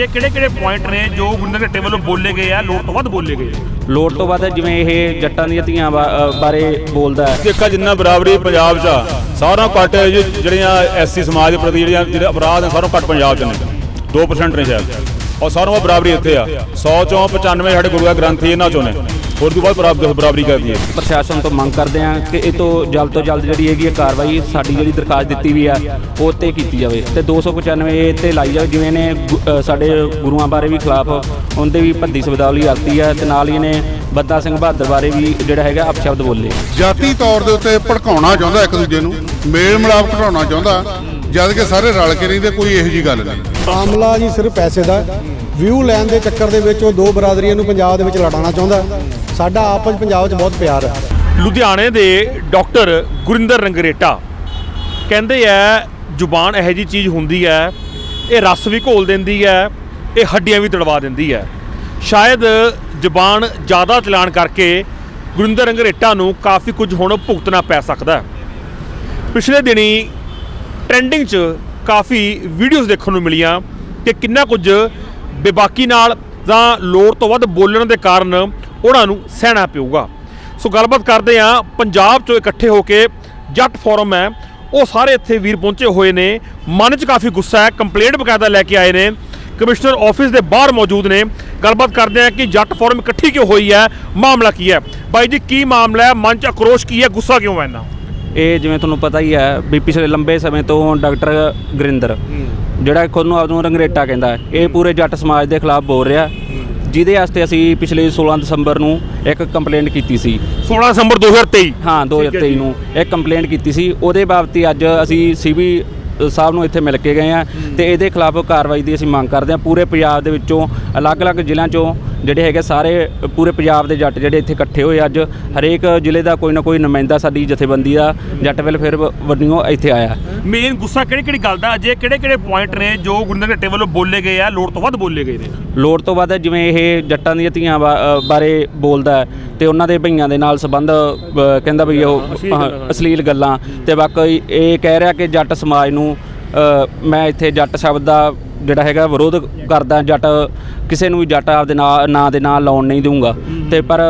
ਅਜੇ ਕਿਹੜੇ ਕਿਹੜੇ ਪੁਆਇੰਟ ਨੇ ਜੋ ਗੁਰਿੰਦਰ ਘੱਟੇ ਵੱਲੋਂ ਬੋਲੇ ਗਏ ਆ? ਲੋੜ ਤੋਂ ਵੱਧ ਬੋਲੇ ਗਏ ਲੋੜ ਤੋਂ ਬਾਅਦ ਜਿਵੇਂ ਇਹ ਜੱਟਾਂ ਦੀਆਂ ਧੀਆਂ ਬਾਰੇ ਬੋਲਦਾ ਹੈ। ਦੇਖਾ ਜਿੰਨਾ ਬਰਾਬਰੀ ਪੰਜਾਬ 'ਚ ਆ, ਸਾਰਾ ਘੱਟ ਜੀ ਜਿਹੜੀਆਂ ਐਸਸੀ ਸਮਾਜ ਦੇ ਪ੍ਰਤੀ ਜਿਹੜੀਆਂ ਜਿਹੜੇ ਅਪਰਾਧ ਨੇ ਸਾਰਾ ਘੱਟ ਪੰਜਾਬ 'ਚ ਨੇ। 2% ਨੇ ਸ਼ਾਇਦ। ਔਰ ਸਾਰਾ ਬਰਾਬਰੀ ਇੱਥੇ ਆ। 100 ਚੋਂ 95 ਸਾਡੇ ਗੁਰੂਆ ਗ੍ਰੰਥੀ ਇਹਨਾਂ ਚੋਂ ਨੇ। ਹੋਰ ਤੋਂ ਬਾਅਦ ਬਰਾਬਰ ਬਰਾਬਰੀ ਕਰਦੀ ਹੈ। ਪ੍ਰਸ਼ਾਸਨ ਤੋਂ ਮੰਗ ਕਰਦੇ ਹਾਂ ਕਿ ਇਹ ਤੋਂ ਜਲਦ ਤੋਂ ਜਲਦ ਜਿਹੜੀ ਹੈਗੀ ਹੈ ਕਾਰਵਾਈ ਸਾਡੀ ਜਿਹੜੀ ਦਰਖਾਸਤ ਦਿੱਤੀ ਵੀ ਆ ਉਹ ਤੇ ਕੀਤੀ ਜਾਵੇ। ਤੇ 295 ਇਹ ਤੇ ਲਾਈ ਜਾਵੇ ਜਿਵੇਂ ਨੇ ਗੁ- ਅ, ਸਾਡੇ ਗੁਰੂਆਂ ਬਾਰੇ ਵੀ ਖਿਲਾਫ ਉਹਦੇ ਵੀ ਭੱਦੀ ਸਬਦਾਵਲੀ ਆਤੀ ਹੈ ਤੇ ਨਾਲ ਹੀ ਇਹਨੇ ਬੱਦਾ ਸਿੰਘ ਬਹਾਦਰ ਬਾਰੇ ਵੀ ਜਿਹੜਾ ਹੈਗਾ ਅਪਸ਼ਬਦ ਬੋਲੇ। ਜਾਤੀ ਤੌਰ ਦੇ ਉੱਤੇ ਭੜਕਾਉਣਾ ਚਾਹੁੰਦਾ ਇੱਕ ਦੂਜੇ ਨੂੰ ਮੇਲ ਮਿਲਾਪ ਘਟਾਉਣਾ ਚਾਹੁੰਦਾ ਜਦ ਕਿ ਸਾਰੇ ਰਲ ਕੇ ਰਹਿੰਦੇ ਕੋਈ ਇਹੋ ਜੀ ਗੱਲ ਨਹੀਂ। ਮਾਮਲਾ ਜੀ ਸਿਰਫ ਪੈਸੇ ਦਾ ਵਿਊ ਲੈਣ ਦੇ ਚੱਕਰ ਦੇ ਵਿੱਚ ਉਹ ਦੋ ਬਰਾਦਰੀਆਂ ਨੂੰ ਪੰਜਾਬ ਦੇ ਵਿੱਚ ਲੜਾਉਣਾ ਚਾਹੁੰਦਾ। ਸਾਡਾ ਆਪਸ ਪੰਜਾਬ 'ਚ ਬਹੁਤ ਪਿਆਰ ਹੈ। ਲੁਧਿਆਣੇ ਦੇ ਡਾਕਟਰ ਗੁਰਿੰਦਰ ਰੰਗਰੇਟਾ ਕਹਿੰਦੇ ਆ, ਜ਼ੁਬਾਨ ਇਹੋ ਜੀ ਚੀਜ਼ ਹੁੰਦੀ ਹੈ, ਇਹ ਰਸ ਵੀ ਘੋਲ ਦਿੰਦੀ ਹੈ, ਇਹ ਹੱਡੀਆਂ ਵੀ ਤੜਵਾ ਦਿੰਦੀ ਹੈ। ਸ਼ਾਇਦ ਜ਼ੁਬਾਨ ਜ਼ਿਆਦਾ ਚਲਾਣ ਕਰਕੇ ਗੁਰਿੰਦਰ ਰੰਗਰੇਟਾ ਨੂੰ ਕਾਫੀ ਕੁਝ ਹੁਣ ਭੁਗਤਣਾ ਪੈ ਸਕਦਾ ਹੈ। ਪਿਛਲੇ ਦਿਨੀ ਟ੍ਰੈਂਡਿੰਗ 'ਚ ਕਾਫੀ ਵੀਡੀਓਜ਼ ਦੇਖਣ ਨੂੰ ਮਿਲੀਆਂ ਕਿ ਕਿੰਨਾ ਕੁਝ ਬੇਬਾਕੀ ਨਾਲ ਜਾਂ ਲੋੜ ਤੋਂ ਵੱਧ ਬੋਲਣ ਦੇ ਕਾਰਨ ਉਹਨਾਂ ਨੂੰ ਸਹਿਣਾ ਪਊਗਾ। ਸੋ ਗੱਲਬਾਤ ਕਰਦੇ ਆ ਪੰਜਾਬ 'ਚੋਂ ਇਕੱਠੇ ਹੋ ਕੇ ਜੱਟ ਫੋਰਮ ਹੈ, ਉਹ ਸਾਰੇ ਇੱਥੇ ਵੀਰ ਪਹੁੰਚੇ ਹੋਏ ਨੇ। ਮਨ 'ਚ ਕਾਫੀ ਗੁੱਸਾ ਹੈ, ਕੰਪਲੇਂਟ ਬਕਾਇਦਾ ਲੈ ਕੇ ਆਏ ਨੇ। ਕਮਿਸ਼ਨਰ ਆਫਿਸ ਦੇ ਬਾਹਰ ਮੌਜੂਦ ਨੇ। ਗੱਲਬਾਤ ਕਰਦੇ ਆ ਕਿ ਜੱਟ ਫੋਰਮ ਇਕੱਠੀ ਕਿਉਂ ਹੋਈ ਹੈ, ਮਾਮਲਾ ਕੀ ਹੈ? ਬਾਈ ਜੀ, ਕੀ ਮਾਮਲਾ ਹੈ? ਮਨ 'ਚ ਆਕਰੋਸ਼ ਕੀ ਹੈ? ਗੁੱਸਾ ਕਿਉਂ ਹੈ ਇੰਨਾ ਇਹ ਜਿਵੇਂ ਤੁਹਾਨੂੰ ਪਤਾ ਹੀ ਹੈ ਵੀ ਪਿਛਲੇ ਲੰਬੇ ਸਮੇਂ ਤੋਂ ਡਾਕਟਰ ਗੁਰਿੰਦਰ ਜਿਹੜਾ ਖੁਦ ਨੂੰ ਆਪ ਨੂੰ ਰੰਗਰੇਟਾ ਕਹਿੰਦਾ ਹੈ। ਇਹ ਪੂਰੇ ਜੱਟ ਸਮਾਜ ਦੇ ਖਿਲਾਫ ਬੋਲ ਰਿਹਾ। ਜਿਹਦੇ ਵਾਸਤੇ ਅਸੀਂ ਪਿਛਲੇ 16 ਦਸੰਬਰ ਨੂੰ ਇੱਕ ਕੰਪਲੇਂਟ ਕੀਤੀ ਸੀ। 16 ਦਸੰਬਰ 2023 ਹਾਂ ਠੀਕ ਹੈ 2023 ਜੀ। ਨੂੰ ਇੱਕ ਕੰਪਲੇਂਟ ਕੀਤੀ ਸੀ। ਉਹਦੇ ਬਾਬਤ ਅੱਜ ਅਸੀਂ ਸੀਬੀ ਸਾਹਿਬ ਨੂੰ ਇੱਥੇ ਮਿਲ ਕੇ ਗਏ ਆ ਤੇ ਇਹਦੇ ਖਿਲਾਫ ਕਾਰਵਾਈ ਦੀ ਅਸੀਂ ਮੰਗ ਕਰਦੇ ਹਾਂ ਪੂਰੇ ਪੰਜਾਬ ਦੇ ਵਿੱਚੋਂ ਅਲੱਗ-ਅਲੱਗ ਜ਼ਿਲ੍ਹਿਆਂ ਚੋਂ ਜਿਹੜੇ ਹੈਗੇ ਸਾਰੇ ਪੂਰੇ ਪੰਜਾਬ ਦੇ ਜੱਟ ਜਿਹੜੇ ਇੱਥੇ ਇਕੱਠੇ ਹੋਏ ਅੱਜ ਹਰੇਕ ਜ਼ਿਲ੍ਹੇ ਦਾ ਕੋਈ ਨਾ ਕੋਈ ਨੁਮਾਇੰਦਾ ਸਾਡੀ ਜਥੇਬੰਦੀ ਦਾ ਜੱਟ ਵੈਲਫੇਅਰ ਵਰਨੀਓ ਇੱਥੇ ਆਇਆ। ਮੇਨ ਗੁੱਸਾ ਕਿਹੜੀ ਕਿਹੜੀ ਗੱਲ ਦਾ? ਅਜੇ ਕਿਹੜੇ ਕਿਹੜੇ ਪੁਆਇੰਟ ਨੇ ਜੋ ਗੁਰਿੰਦਰ ਘੱਟੇ ਵੱਲੋਂ ਬੋਲੇ ਗਏ ਆ? ਲੋੜ ਤੋਂ ਵੱਧ ਬੋਲੇ ਗਏ ਨੇ। ਲੋੜ ਤੋਂ ਵੱਧ ਜਿਵੇਂ ਇਹ ਜੱਟਾਂ ਦੀਆਂ ਧੀਆਂ ਬਾਰੇ ਬੋਲਦਾ ਤੇ ਉਹਨਾਂ ਦੇ ਭਈਆਂ ਦੇ ਨਾਲ ਸੰਬੰਧ ਕਹਿੰਦਾ ਵੀ ਉਹ ਅਸ਼ਲੀਲ ਗੱਲਾਂ। ਤੇ ਬਾਕੀ ਇਹ ਕਹਿ ਰਿਹਾ ਕਿ ਜੱਟ ਸਮਾਜ ਨੂੰ ਮੈਂ ਇੱਥੇ ਜੱਟ ਸ਼ਬਦ ਦਾ ਜਿਹੜਾ ਹੈਗਾ ਵਿਰੋਧ ਕਰਦਾ, ਜੱਟ ਕਿਸੇ ਨੂੰ ਵੀ ਜੱਟ ਆਪਦੇ ਨਾਂ ਨਾਂ ਦੇ ਨਾਲ ਲਾਉਣ ਨਹੀਂ ਦਊਂਗਾ। ਤੇ ਪਰ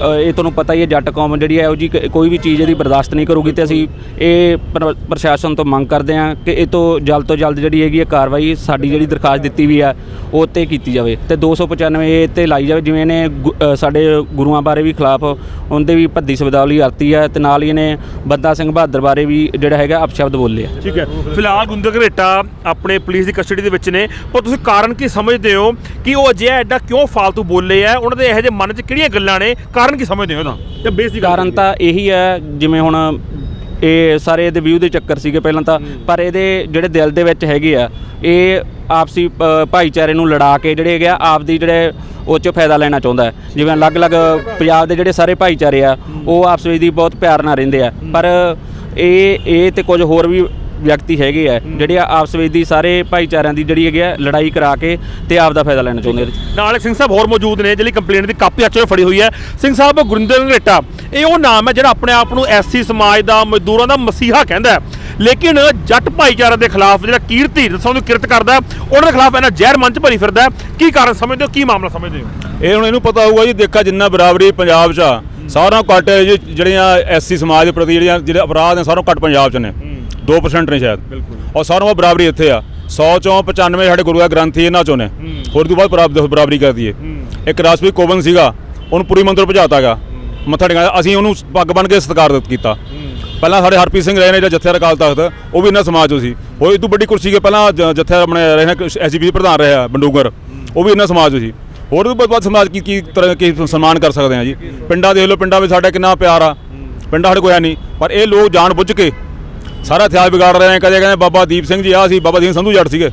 ਇਹ ਤੁਹਾਨੂੰ ਪਤਾ ਹੀ ਹੈ, ਜੱਟ ਕੌਮ ਜਿਹੜੀ ਹੈ ਉਹ ਜੀ ਕੋਈ ਵੀ ਚੀਜ਼ ਇਹਦੀ ਬਰਦਾਸ਼ਤ ਨਹੀਂ ਕਰੂਗੀ ਤੇ ਅਸੀਂ ਇਹ ਪ੍ਰਸ਼ਾਸਨ ਤੋਂ ਮੰਗ ਕਰਦੇ ਹਾਂ ਕਿ ਇਹ ਤੋਂ ਜਲਦ ਤੋਂ ਜਲਦ ਜਿਹੜੀ ਹੈਗੀ ਹੈ ਕਾਰਵਾਈ ਸਾਡੀ ਜਿਹੜੀ ਦਰਖਾਸਤ ਦਿੱਤੀ ਵੀ ਆ ਉਹ ਤੇ ਕੀਤੀ ਜਾਵੇ ਤੇ 295 ਇਹ ਤੇ ਲਾਈ ਜਾਵੇ, ਜਿਵੇਂ ਇਹਨੇ ਗੁ- ਸਾਡੇ ਗੁਰੂਆਂ ਬਾਰੇ ਵੀ ਖਿਲਾਫ ਉਹਦੇ ਵੀ ਭੱਦੀ ਸਬਦਾਵਲੀ ਆਰਤੀ ਹੈ ਤੇ ਨਾਲ ਹੀ ਇਹਨੇ ਬੰਦਾ ਸਿੰਘ ਬਹਾਦਰ ਬਾਰੇ ਵੀ ਜਿਹੜਾ ਹੈਗਾ ਅਪਸ਼ਬਦ ਬੋਲੇ ਆ। ਠੀਕ ਹੈ। ਫਿਲਹਾਲ ਗੁੰਦਰ ਘਰੇਟਾ ਆਪਣੇ ਪੁਲਿਸ ਦੀ ਕਸਟਡੀ ਦੇ ਵਿੱਚ ਨੇ, ਪਰ ਤੁਸੀਂ ਕਾਰਨ ਕੀ ਸਮਝਦੇ ਹੋ ਕਿ ਉਹ ਅਜਿਹਾ ਐਡਾ ਕਿਉਂ ਫਾਲਤੂ ਬੋਲੇ ਆ? ਉਹਨਾਂ ਦੇ ਇਹੋ ਜਿਹੇ ਮਨ 'ਚ ਕਿਹੜੀਆਂ ਗੱਲਾਂ ਨੇ? ਕਾਰਨ ਕੀ ਸਮਝਦੇ ਹੋ ਉਹਦਾ ਤੇ ਬੇਸ ਦੀ ਗੱਲ ਕਾਰਨ ਤਾਂ ਇਹੀ ਹੈ ਜਿਵੇਂ ਹੁਣ ਇਹ ਸਾਰੇ ਇਹਦੇ ਵਿਊ ਦੇ ਚੱਕਰ ਸੀਗੇ ਪਹਿਲਾਂ ਤਾਂ ਪਰ ਇਹਦੇ ਜਿਹੜੇ ਦਿਲ ਦੇ ਵਿੱਚ ਹੈਗੇ ਆ ਇਹ ਆਪਸੀ ਅ, ਭਾਈਚਾਰੇ ਨੂੰ ਲੜਾ ਕੇ ਜਿਹੜੇ ਹੈਗੇ ਆ ਆਪਦੀ ਜਿਹੜੇ ਉਹ 'ਚੋਂ ਫਾਇਦਾ ਲੈਣਾ ਚਾਹੁੰਦਾ ਹੈ। ਜਿਵੇਂ ਅਲੱਗ-ਅਲੱਗ ਪੰਜਾਬ ਦੇ ਜਿਹੜੇ ਸਾਰੇ ਭਾਈਚਾਰੇ ਆ ਉਹ ਆਪਸ ਵਿੱਚ ਦੀ ਬਹੁਤ ਪਿਆਰ ਨਾਲ ਰਹਿੰਦੇ ਆ। ਪਰ ਇਹ ਇਹ ਤੇ ਕੁਝ ਹੋਰ ਵੀ ਵਿਅਕਤੀ ਹੈਗੇ ਆ ਜਿਹੜੇ ਆ ਆਪਸ ਵਿੱਚ ਦੀ ਸਾਰੇ ਭਾਈਚਾਰਿਆਂ ਦੀ ਜਿਹੜੀ ਹੈਗੀ ਆ ਲੜਾਈ ਕਰਾ ਕੇ ਤੇ ਆਪ ਦਾ ਫਾਇਦਾ ਲੈਣਾ ਚਾਹੁੰਦੇ ਆ। ਨਾਲ ਸਿੰਘ ਸਾਹਿਬ ਹੋਰ ਮੌਜੂਦ ਨੇ ਜਿਹੜੀ ਕੰਪਲੇਂਟ ਦੀ ਕਾਪੀ ਅੱਛੇ ਫੜੀ ਹੋਈ ਹੈ। ਸਿੰਘ ਸਾਹਿਬ ਗੁਰਿੰਦਰ ਘਰੇਟਾ ਇਹ ਉਹ ਨਾਮ ਹੈ ਜਿਹੜਾ ਆਪਣੇ ਆਪ ਨੂੰ ਐਸਸੀ ਸਮਾਜ ਦਾ ਮਜ਼ਦੂਰਾਂ ਦਾ ਮਸੀਹਾ ਕਹਿੰਦਾ ਹੈ। ਲੇਕਿਨ ਜੱਟ ਭਾਈਚਾਰੇ ਦੇ ਖਿਲਾਫ ਜਿਹੜਾ ਕੀਰਤੀ ਦੱਸਣ ਦੀ ਕਿਰਤ ਕਰਦਾ ਹੈ, ਉਹਨਾਂ ਦੇ ਖਿਲਾਫ ਇਹਨਾਂ ਜ਼ਹਿਰ ਮੰਚ ਭਰੀ ਫਿਰਦਾ ਹੈ। ਕੀ ਕਾਰਨ ਸਮਝਦੇ ਹੋ ਕੀ ਮਾਮਲਾ ਸਮਝਦੇ ਹੋ? ਇਹ ਹੁਣ ਇਹਨੂੰ ਪਤਾ ਹੋਊਗਾ ਜੀ ਦੇਖਾ ਜਿੰਨਾ ਬਰਾਬਰੀ ਪੰਜਾਬ 'ਚ ਆ, ਸਾਰਾ ਘੱਟ ਜੀ ਜਿਹੜੀਆਂ ਐਸਸੀ ਸਮਾਜ ਦੇ ਪ੍ਰਤੀ ਜਿਹੜੀਆਂ ਜਿਹੜੇ ਅਪਰਾਧ ਨੇ ਸਾਰਾ ਘੱਟ ਪੰਜਾਬ 'ਚ ਨੇ। 2% ਨੇ ਸ਼ਾਇਦ। ਔਰ ਸਾਰਾ ਉਹ ਬਰਾਬਰੀ ਇੱਥੇ ਆ। 100 ਚੋਂ 95 ਸਾਡੇ ਗੁਰੂਆ ਗ੍ਰੰਥੀ ਇਹਨਾਂ ਚੋਂ ਨੇ। ਹੋਰ ਤੋਂ ਬਾਅਦ ਬਰਾਬਰ ਬਰਾਬਰੀ ਕਰਦੀ ਏ ਇੱਕ ਰਾਜਪੂਤ ਕੋਵਨ ਸੀਗਾ ਉਹਨੂੰ ਪੂਰੀ ਮੰਦਰ ਭਜਾਤਾ ਗਾ ਮੱਥਾ ਟੇਕਾ ਅਸੀਂ ਉਹਨੂੰ ਪੱਗ ਬਣ ਕੇ ਸਤਿਕਾਰ ਦਿੱਤ ਕੀਤਾ। ਪਹਿਲਾਂ ਸਾਡੇ ਹਰਪ੍ਰੀਤ ਸਿੰਘ ਰਹੇ ਨੇ ਜਿਹੜਾ ਜੱਥੇ ਅਕਾਲ ਤਖਤ ਉਹ ਵੀ ਇਹਨਾਂ ਸਮਾਜ ਚੋਂ ਸੀ। ਉਹ ਇਦੋਂ ਵੱਡੀ ਕੁਰਸੀ ਕੇ ਪਹਿਲਾਂ ਜ- ਜੱਥੇ ਆਪਣੇ ਰਹੇ ਨੇ ਐਸਜੀਪੀ ਪ੍ਰਧਾਨ ਰਿਹਾ ਬੰਡੂਗਰ। ਉਹ ਵੀ ਇਹਨਾਂ ਸਮਾਜ ਚੋਂ ਸੀ। ਹੋਰ ਵੀ ਬਹੁਤ ਬਹੁਤ ਸਮਾਜ ਕੀ ਕੀ ਤਰ੍ਹਾਂ ਕੀ ਸਨਮਾਨ ਕਰ ਸਕਦੇ ਆ ਜੀ ਪਿੰਡਾਂ ਦੇਖ ਲਓ ਪਿੰਡਾਂ ਵਿੱਚ ਸਾਡਾ ਕਿੰਨਾ ਪਿਆਰ ਆ ਪਿੰਡਾਂ ਸਾਡੇ ਕੋਈ ਨਹੀਂ ਪਰ ਇਹ ਲੋਕ ਜਾਣ ਬੁੱਝ ਕੇ ਸਾਰਾ ਇਤਿਹਾਸ ਵਿਗਾੜ ਰਹੇ ਨੇ ਕਦੇ ਕਹਿੰਦੇ ਬਾਬਾ ਦੀਪ ਸਿੰਘ ਜੀ ਆ ਸੀ ਬਾਬਾ ਦੀਪ ਸਿੰਘ ਸੰਧੂ ਜੱਟ ਸੀਗੇ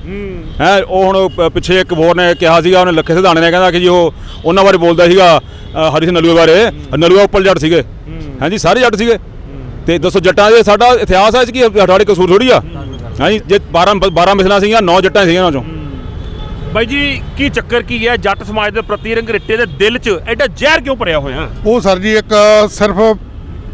ਹੈ ਉਹ ਹੁਣ ਪਿੱਛੇ ਇੱਕ ਹੋਰ ਨੇ ਕਿਹਾ ਸੀਗਾ ਉਹਨੇ ਲੱਖੇ ਸਿਧਾਣੇ ਨੇ ਕਹਿੰਦਾ ਕਿ ਜੀ ਉਹ ਉਹਨਾਂ ਬਾਰੇ ਬੋਲਦਾ ਸੀਗਾ ਹਰੀ ਸਿੰਘ ਨਲੂਏ ਬਾਰੇ ਨਲੂਆ ਉੱਪਰ ਜੱਟ ਸੀਗੇ ਹਾਂਜੀ ਸਾਰੇ ਜੱਟ ਸੀਗੇ ਤੇ ਦੱਸੋ ਜੱਟਾਂ ਦੇ ਸਾਡਾ ਇਤਿਹਾਸ ਹੈ ਕਿ ਸਾਡੇ ਕਸੂਰ ਥੋੜੀ ਆ ਹਾਂਜੀ ਜੇ 12 12 ਮਿਸਲਾਂ ਸੀਗੀਆਂ 9 ਜੱਟਾਂ ਸੀਗੀਆਂ ਉਹਨਾਂ ਚੋਂ ਬਾਈ ਜੀ ਕੀ ਚੱਕਰ ਕੀ ਹੈ? ਜੱਟ ਸਮਾਜ ਦੇ ਪ੍ਰਤੀ ਰੰਗਰੇਟੇ ਦੇ ਦਿਲ 'ਚ ਐਡਾ ਜ਼ਹਿਰ ਕਿਉਂ ਭਰਿਆ ਹੋਇਆ? ਉਹ ਸਰ ਜੀ ਇੱਕ ਸਿਰਫ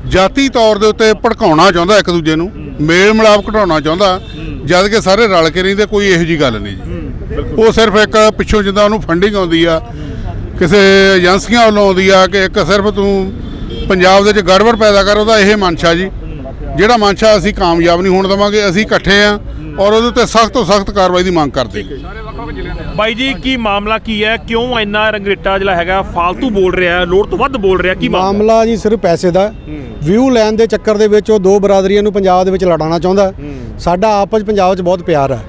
ਜਾਤੀ ਤੌਰ ਦੇ ਉੱਤੇ ਭੜਕਾਉਣਾ ਚਾਹੁੰਦਾ ਇੱਕ ਦੂਜੇ ਨੂੰ ਮੇਲ ਮਿਲਾਪ ਘਟਾਉਣਾ ਚਾਹੁੰਦਾ ਜਦ ਕਿ ਸਾਰੇ ਰਲ ਕੇ ਰਹਿੰਦੇ ਕੋਈ ਇਹੋ ਜੀ ਗੱਲ ਨਹੀਂ ਜੀ। ਉਹ ਸਿਰਫ ਇੱਕ ਪਿੱਛੋਂ ਜਿੱਦਾਂ ਉਹਨੂੰ ਫੰਡਿੰਗ ਆਉਂਦੀ ਆ ਕਿਸੇ ਏਜੰਸੀਆਂ ਵੱਲੋਂ ਆਉਂਦੀ ਆ ਕਿ ਇੱਕ ਸਿਰਫ ਤੂੰ ਪੰਜਾਬ ਦੇ ਵਿੱਚ ਗੜਬੜ ਪੈਦਾ ਕਰ ਉਹਦਾ ਇਹ ਮਨਸ਼ਾ ਜੀ। ਜਿਹੜਾ ਮਨਸ਼ਾ ਅਸੀਂ ਕਾਮਯਾਬ ਨਹੀਂ ਹੋਣ ਦੇਵਾਂਗੇ ਅਸੀਂ ਇਕੱਠੇ ਆ। ਔਰ ਉਹਦੇ ਉੱਤੇ ਸਖਤ ਤੋਂ ਸਖਤ ਕਾਰਵਾਈ ਦੀ ਮੰਗ ਕਰਦੇ ਹਾਂ ਬਾਈ ਜੀ ਕੀ ਮਾਮਲਾ ਕੀ ਹੈ? ਕਿਉਂ ਇੰਨਾ ਰੰਗਰੇਟਾ ਜਿਹੜਾ ਹੈਗਾ ਫਾਲਤੂ ਬੋਲ ਰਿਹਾ ਹੈ? ਲੋੜ ਤੋਂ ਵੱਧ ਬੋਲ ਰਿਹਾ ਕੀ ਮਾਮਲਾ? ਮਾਮਲਾ ਜੀ ਸਿਰਫ ਪੈਸੇ ਦਾ। ਵਿਊ ਲੈਣ ਦੇ ਚੱਕਰ ਦੇ ਵਿੱਚ ਉਹ ਦੋ ਬਰਾਦਰੀਆਂ ਨੂੰ ਪੰਜਾਬ ਦੇ ਵਿੱਚ ਲੜਾਉਣਾ ਚਾਹੁੰਦਾ। ਸਾਡਾ ਆਪਸ 'ਚ ਪੰਜਾਬ 'ਚ ਬਹੁਤ ਪਿਆਰ ਹੈ।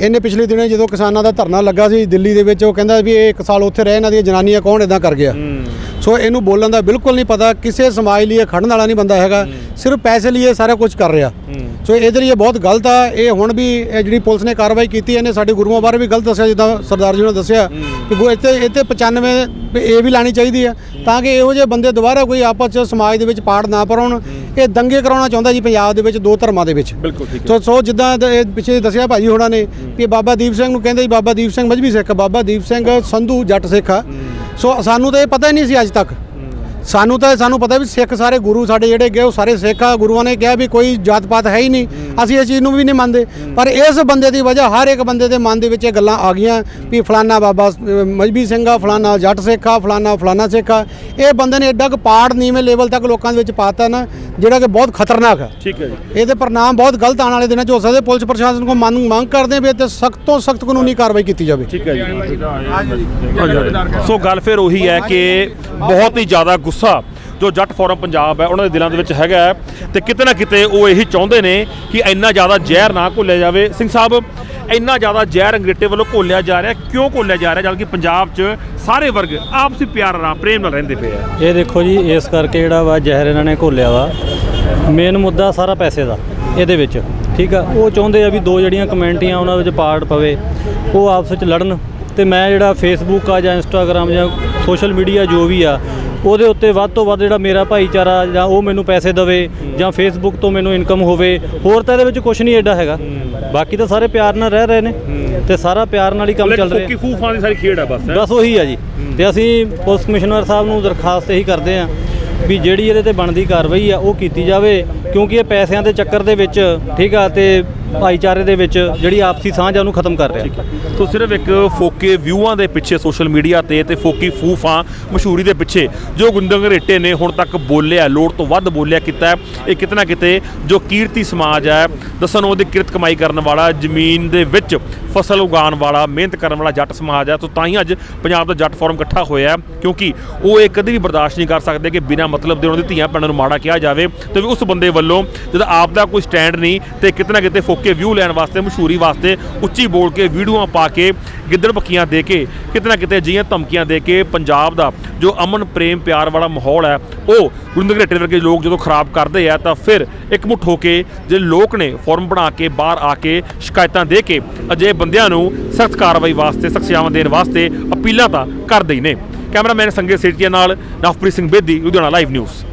ਇਹਨੇ ਪਿਛਲੇ ਦਿਨੇ ਜਦੋਂ ਕਿਸਾਨਾਂ ਦਾ ਧਰਨਾ ਲੱਗਾ ਸੀ ਦਿੱਲੀ ਦੇ ਵਿੱਚ ਉਹ ਕਹਿੰਦਾ ਵੀ ਇਹ ਇੱਕ ਸਾਲ ਉੱਥੇ ਰਹੇ ਇਹਨਾਂ ਦੀਆਂ ਜਨਾਨੀਆਂ ਕੌਣ ਇਦਾਂ ਕਰ ਗਿਆ। ਸੋ ਇਹਨੂੰ ਬੋਲਣ ਦਾ ਬਿਲਕੁਲ ਨਹੀਂ ਪਤਾ ਕਿਸੇ ਸਮਾਜ ਲਈ ਇਹ ਖੜਨ ਵਾਲਾ ਨਹੀਂ ਬੰਦਾ ਹੈਗਾ। ਸਿਰਫ ਪੈਸੇ ਲਈ ਇਹ ਸਾਰਾ ਕੁਝ ਕਰ ਰਿਹਾ। ਸੋ ਇਹਦੇ ਲਈ ਇਹ ਬਹੁਤ ਗਲਤ ਆ। ਇਹ ਹੁਣ ਵੀ ਇਹ ਜਿਹੜੀ ਪੁਲਿਸ ਨੇ ਕਾਰਵਾਈ ਕੀਤੀ ਇਹਨੇ ਸਾਡੇ ਗੁਰੂਆਂ ਬਾਰੇ ਵੀ ਗਲਤ ਦੱਸਿਆ ਜਿੱਦਾਂ ਸਰਦਾਰ ਜੀ ਨੇ ਦੱਸਿਆ ਕਿ ਗੋ- ਇੱਥੇ ਇੱਥੇ 95 ਵੀ ਇਹ ਵੀ ਲਾਣੀ ਚਾਹੀਦੀ ਆ। ਤਾਂ ਕਿ ਇਹੋ ਜਿਹੇ ਬੰਦੇ ਦੁਬਾਰਾ ਕੋਈ ਆਪਸ ਚ ਸਮਾਜ ਦੇ ਵਿੱਚ ਪਾੜ ਨਾ ਪਰਾਉਣ ਇਹ ਦੰਗੇ ਕਰਾਉਣਾ ਚਾਹੁੰਦਾ ਜੀ ਪੰਜਾਬ ਦੇ ਵਿੱਚ ਦੋ ਧਰਮਾਂ ਦੇ ਵਿੱਚ। ਬਿਲਕੁਲ ਠੀਕ ਸੋ ਸੋ ਜਿੱਦਾਂ ਪਿੱਛੇ ਦੱਸਿਆ ਭਾਜੀ ਹੋਣਾ ਨੇ ਕਿ ਬਾਬਾ ਦੀਪ ਸਿੰਘ ਨੂੰ ਕਹਿੰਦੇ ਜੀ ਬਾਬਾ ਦੀਪ ਸਿੰਘ ਮਜਬੀ ਸਿੱਖ ਬਾਬਾ ਦੀਪ ਸਿੰਘ ਸੰਧੂ ਜੱਟ ਸਿੱਖ ਆ। ਸੋ ਸਾਨੂੰ ਤਾਂ ਇਹ ਪਤਾ ਹੀ ਨਹੀਂ ਸੀ ਅੱਜ ਤੱਕ। ਸਾਨੂੰ ਤਾਂ, ਸਾਨੂੰ ਪਤਾ ਵੀ ਸਿੱਖ ਸਾਰੇ ਗੁਰੂ ਸਾਡੇ ਜਿਹੜੇ ਗਏ ਉਹ ਸਾਰੇ ਸਿੱਖ ਆ। ਗੁਰੂਆਂ ਨੇ ਕਿਹਾ ਵੀ ਕੋਈ ਜਾਤ ਪਾਤ ਹੈ ਹੀ ਨਹੀਂ। ਅਸੀਂ ਇਸ ਚੀਜ਼ ਨੂੰ ਵੀ ਨਹੀਂ ਮੰਨਦੇ। ਪਰ ਇਸ ਬੰਦੇ ਦੀ ਵਜ੍ਹਾ ਹਰ ਇੱਕ ਬੰਦੇ ਦੇ ਮਨ ਦੇ ਵਿੱਚ ਇਹ ਗੱਲਾਂ ਆ ਗਈਆਂ ਵੀ ਫਲਾਨਾ ਬਾਬਾ ਮਜਬੀ ਸਿੰਘ ਆ ਫਲਾਨਾ ਜੱਟ ਸਿੱਖ ਆ ਫਲਾਨਾ ਫਲਾਨਾ ਸਿੱਖ ਆ। ਇਹ ਬੰਦੇ ਨੇ ਐਡਾ ਕੁ ਪਾੜ ਨੀਵੇਂ ਲੈਵਲ ਤੱਕ ਲੋਕਾਂ ਦੇ ਵਿੱਚ ਪਾਤਾ ਨਾ ਜਿਹੜਾ ਕਿ ਬਹੁਤ ਖਤਰਨਾਕ ਹੈ ਠੀਕ ਹੈ ਜੀ। ਇਹਦੇ ਪਰਿਣਾਮ ਬਹੁਤ ਗਲਤ ਆਉਣ ਵਾਲੇ ਦਿਨਾਂ 'ਚ ਹੋ ਸਕਦੇ ਪੁਲਿਸ ਪ੍ਰਸ਼ਾਸਨ ਕੋ ਮੰਗ ਮੰਗ ਕਰਦੇ ਵੀ ਤੇ ਸਖਤ ਤੋਂ ਸਖਤ ਕਾਨੂੰਨੀ ਕਾਰਵਾਈ ਕੀਤੀ ਜਾਵੇ। ਠੀਕ ਹੈ ਜੀ। ਸੋ ਗੱਲ ਫਿਰ ਉਹੀ ਹੈ ਕਿ ਬਹੁਤ ਹੀ ਜ਼ਿਆਦਾ ਗੁੱਸਾ ਜੋ ਜੱਟ ਫੋਰਮ ਪੰਜਾਬ ਹੈ, ਉਹਨਾਂ ਦੇ ਦਿਲਾਂ ਦੇ ਵਿੱਚ ਹੈਗਾ ਹੈ ਤੇ ਕਿਤੇ ਨਾ ਕਿਤੇ ਉਹ ਇਹੀ ਚਾਹੁੰਦੇ ਨੇ ਕਿ ਇੰਨਾ ਜ਼ਿਆਦਾ ਜ਼ਹਿਰ ਨਾ ਘੋਲਿਆ ਜਾਵੇ। ਸਿੰਘ ਸਾਹਿਬ, ਇੰਨਾ ਜ਼ਿਆਦਾ ਜ਼ਹਿਰ ਅੰਗਰੇਟੇ ਵੱਲੋਂ ਘੋਲਿਆ ਜਾ ਰਿਹਾ, ਕਿਉਂ ਘੋਲਿਆ ਜਾ ਰਿਹਾ, ਜਦਕਿ ਪੰਜਾਬ 'ਚ ਸਾਰੇ ਵਰਗ ਆਪਸੀ ਪਿਆਰ ਨਾਲ, ਪ੍ਰੇਮ ਨਾਲ ਰਹਿੰਦੇ ਪਏ ਆ? ਇਹ ਦੇਖੋ ਜੀ, ਇਸ ਕਰਕੇ ਜਿਹੜਾ ਵਾ ਜ਼ਹਿਰ ਇਹਨਾਂ ਨੇ ਘੋਲਿਆ ਵਾ ਮੇਨ ਮੁੱਦਾ ਸਾਰਾ ਪੈਸੇ ਦਾ, ਇਹਦੇ ਵਿੱਚ, ਠੀਕ ਆ? ਉਹ ਚਾਹੁੰਦੇ ਆ ਵੀ ਦੋ ਜਿਹੜੀਆਂ ਕਮੈਂਟੀਆਂ ਉਹਨਾਂ ਵਿੱਚ ਪਾੜ ਪਵੇ, ਉਹ ਆਪਸ ਵਿੱਚ ਲੜਨ। ਤੇ ਮੈਂ ਜਿਹੜਾ ਫੇਸਬੁੱਕ ਆ ਜਾਂ ਇੰਸਟਾਗ੍ਰam ਜਾਂ ਸੋਸ਼ਲ ਮੀਡੀਆ ਜੋ ਵੀ ਆ ਉਹਦੇ ਉੱਤੇ ਵੱਧ ਤੋਂ ਵੱਧ ਜਿਹੜਾ ਮੇਰਾ ਭਾਈਚਾਰਾ ਜਾਂ ਉਹ ਮੈਨੂੰ ਪੈਸੇ ਦੇਵੇ ਜਾਂ ਫੇਸਬੁੱਕ ਤੋਂ ਮੈਨੂੰ ਇਨਕਮ ਹੋਵੇ ਹੋਰ ਤਾਂ ਇਹਦੇ ਵਿੱਚ ਕੁਝ ਨਹੀਂ ਐਡਾ ਹੈਗਾ। ਬਾਕੀ ਤਾਂ ਸਾਰੇ ਪਿਆਰ ਨਾਲ ਰਹਿ ਰਹੇ ਨੇ ਤੇ ਸਾਰਾ ਪਿਆਰ ਨਾਲ ਹੀ ਕੰਮ ਚੱਲ ਰਿਹਾ। ਫੋਕੀ ਫੂਫਾਂ ਦੀ ਸਾਰੀ ਖੇਡ ਹੈ ਬਸ ਹੈਂ। ਬਸ ਉਹੀ ਆ ਜੀ। ਤੇ ਅਸੀਂ ਪੁਲਿਸ ਕਮਿਸ਼ਨਰ ਸਾਹਿਬ ਨੂੰ ਦਰਖਾਸਤ ਇਹੀ ਕਰਦੇ ਆ ਵੀ ਜਿਹੜੀ ਇਹਦੇ ਤੇ ਬਣਦੀ ਕਾਰਵਾਈ ਆ ਉਹ ਕੀਤੀ ਜਾਵੇ ਕਿਉਂਕਿ ਇਹ ਪੈਸਿਆਂ ਦੇ ਚੱਕਰ ਦੇ ਵਿੱਚ ਠੀਕ ਆ ਤੇ ਭਾਈਚਾਰੇ ਦੇ ਵਿੱਚ ਜਿਹੜੀ ਆਪਸੀ ਸਾਂਝ ਆ ਉਹਨੂੰ ਖਤਮ ਕਰ ਰਿਹਾ। ਤੋ ਸਿਰਫ ਇੱਕ ਫੋਕੇ ਵਿਊਆਂ ਦੇ ਪਿੱਛੇ ਸੋਸ਼ਲ ਮੀਡੀਆ ਤੇ ਤੇ ਫੋਕੀ ਫੂਫਾਂ ਮਸ਼ਹੂਰੀ ਦੇ ਪਿੱਛੇ ਜੋ ਗੁੰਦੰਗ ਰੇਟੇ ਨੇ ਹੁਣ ਤੱਕ ਬੋਲਿਆ ਲੋੜ ਤੋਂ ਵੱਧ ਬੋਲਿਆ ਕੀਤਾ ਹੈ, ਇਹ ਕਿਤਨਾ ਕਿਤੇ ਜੋ ਕੀਰਤੀ ਸਮਾਜ ਹੈ ਦੱਸਣ ਉਹਦੀ ਕਿਰਤ ਕਮਾਈ ਕਰਨ ਵਾਲਾ ਜ਼ਮੀਨ ਦੇ ਵਿੱਚ ਫਸਲ ਉਗਾਉਣ ਵਾਲਾ ਮਿਹਨਤ ਕਰਨ ਵਾਲਾ ਜੱਟ ਸਮਾਜ ਹੈ। ਤੋ ਤਾਂ ਹੀ ਅੱਜ ਪੰਜਾਬ ਦਾ ਜੱਟ ਫੋਰਮ ਇਕੱਠਾ ਹੋਇਆ ਕਿਉਂਕਿ ਉਹ ਇਹ ਕਦੇ ਵੀ ਬਰਦਾਸ਼ਤ ਨਹੀਂ ਕਰ ਸਕਦੇ ਕਿ ਬਿਨਾਂ ਮਤਲਬ ਦੇ ਉਹਨਾਂ ਦੀ ਧੀਆਂ ਭੈਣਾਂ ਨੂੰ ਮਾੜਾ ਕਿਹਾ ਜਾਵੇ। ਤੇ ਵੀ ਉਸ ਬੰਦੇ ਵੱਲੋਂ ਜਦੋਂ ਆਪ ਦਾ ਕੋਈ ਸਟੈਂਡ ਨਹੀਂ ਤੇ ਕਿਤਨਾ ਕਿਤੇ ਫੋਕੇ ਵਿਊ ਲੈਣ ਵਾਸਤੇ, ਮਸ਼ਹੂਰੀ ਵਾਸਤੇ ਉੱਚੀ ਬੋਲ ਕੇ ਵੀਡੀਓਆਂ ਪਾ ਕੇ ਗਿੱਦੜ ਪੱਖੀਆਂ ਦੇ ਕੇ ਕਿਤੇ ਨਾ ਕਿਤੇ ਅਜਿਹੀਆਂ ਧਮਕੀਆਂ ਦੇ ਕੇ ਪੰਜਾਬ ਦਾ ਜੋ ਅਮਨ, ਪ੍ਰੇਮ, ਪਿਆਰ ਵਾਲਾ ਮਾਹੌਲ ਹੈ, ਉਹ ਗੁਰਿੰਦਰ ਘਰੇਟੇ ਵਰਗੇ ਲੋਕ ਜਦੋਂ ਖਰਾਬ ਕਰਦੇ ਆ ਤਾਂ ਫਿਰ ਇੱਕ ਮੁੱਠ ਹੋ ਕੇ ਜੇ ਲੋਕ ਨੇ ਫੋਰਮ ਬਣਾ ਕੇ ਬਾਹਰ ਆ ਕੇ ਸ਼ਿਕਾਇਤਾਂ ਦੇ ਕੇ ਅਜਿਹੇ ਬੰਦਿਆਂ ਨੂੰ ਸਖਤ ਕਾਰਵਾਈ ਵਾਸਤੇ, ਸਖਤ ਸਜ਼ਾਵਾਂ ਦੇਣ ਵਾਸਤੇ ਅਪੀਲਾਂ ਤਾਂ ਕਰਦੇ ਹੀ ਨੇ। ਕੈਮਰਾਮੈਨ ਸੰਗੇ ਸੇਠੀਆ ਨਾਲ ਨਵਪ੍ਰੀਤ ਸਿੰਘ ਬੇਦੀ, ਲੁਧਿਆਣਾ ਲਾਈਵ ਨਿਊਜ਼